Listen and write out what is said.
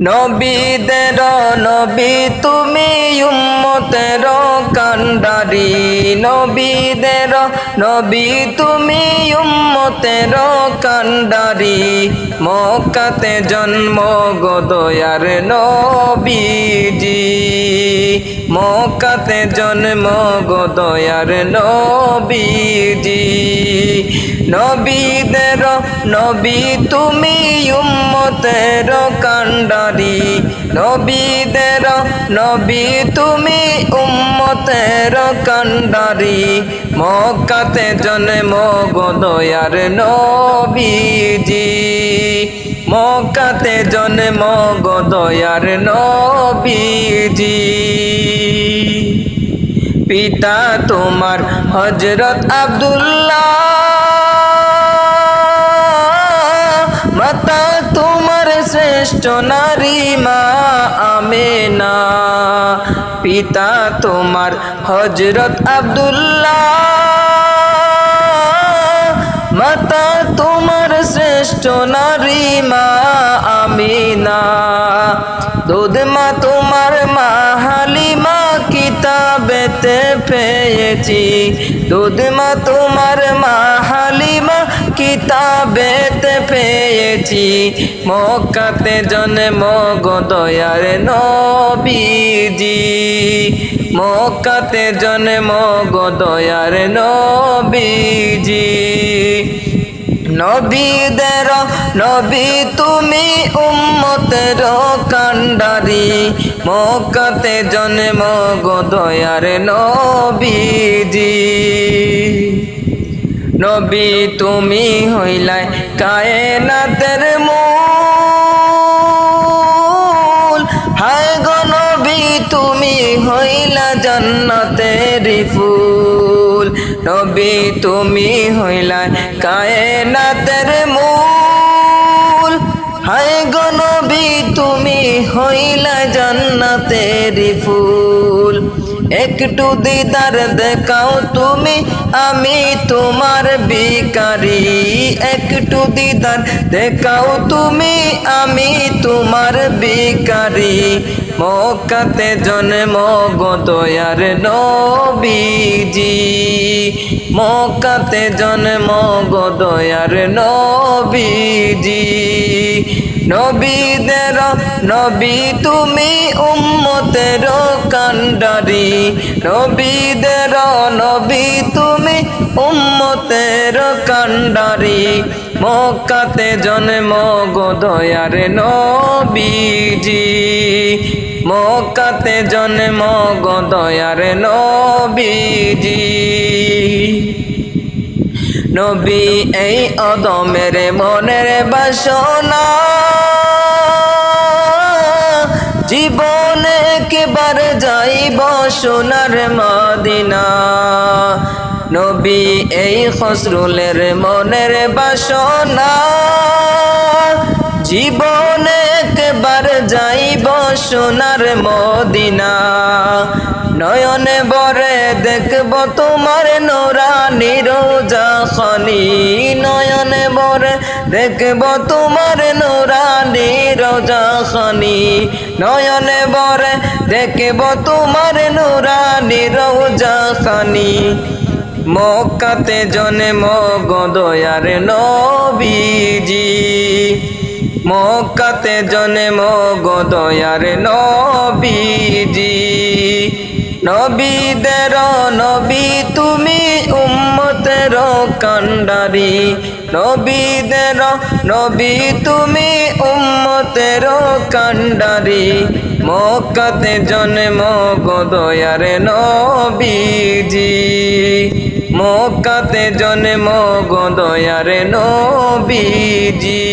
নবীদের নবী তুমি উম্মতের কান্ডারি। নবীদের নবী তুমি উম্মতের কান্ডারি। মক্কাতে জন্ম গদয়ার নবীজি। মক্কাতে জন্ম গদয়ার নবীজি। নবীদের নবী তুমি উম্মতের কান্ডারি নবীদের নবী তুমি উম্মতের কান্ডারি মক্কাতে জন্ম গদয়ার নবীজি। মক্কাতে জন্ম গদয়ার নবীজি। পিতা তোমার হজরত আব্দুল্লাহ। শ্রেষ্ঠ নারী মা আমেনা। পিতা তোমার হজরত আব্দুল্লাহ। মাতা তোমার শ্রেষ্ঠ নারী মা আমিনা। দুধ মা তোমার মা হালিমা কিতাবেতে পেয়েছি। দুধ মা তোমার মা কিতাবেতে পেয়েছি। মক্কাতে জন্ম গদয়ার নবীজি। মক্কাতে জন্ম গদয়ার নবীজি। নবীদের, নবী তুমি উম্মতের কান্ডারি। মক্কাতে জন্ম গদয়ার নবীজি। নবী তুমি হইলাই কায়নাতের মূল। হায় গো নবী তুমি হইলা জান্নাতের ফুল। নবী তুমি হইলা কায়নাতের মূল। হায় গো নবী তুমি হইলা জান্নাতের ফুল। একটু দিদার দেখাও তুমি, আমি তোমার বিকারি একটু দিদার দেখাও তুমি, আমি তোমার বিকারি মক্কাতে জন্ম গদয়ার নবীজি। মক্কাতে জন্ম গদয়ার নবীজি। নবীদের নবী তুমি উম্মতের কান্ডারি। নবীদের নবী তুমি উম্মতের কান্ডারি। মক্কাতে জন্ম গদয়ার নবীজি। মক্কাতে জন্ম গদয়ার নবীজি। নবী এই অদমের মনের বাসনা। জীবনে কেবার যাইব সোনার মদিনা। নবী এই খসরুলের মনের বাসনা। জীবনে একবার যাইব সোনার মদিনা। নয়নে বরে দেখব তোমার নোরানি রোজা খনি। নয়নে বরে দেখব তোমার নোরানি রোজা খনি। নয়নে বরে দেখব তোমার নোরানি রোজা খনি। মক্কাতে জনে মগদয়ার নবীজি। মক্কাতে জনে মগদয়ার নবীজি। নবীদের নবী তুমি উম্মতের কান্ডারি নবীদের নবী তুমি উম্মতের কান্ডারি মক্কাতে জন্ম গোদয়ার নবীজি। মক্কাতে জন্ম গোদয়ার নবীজি।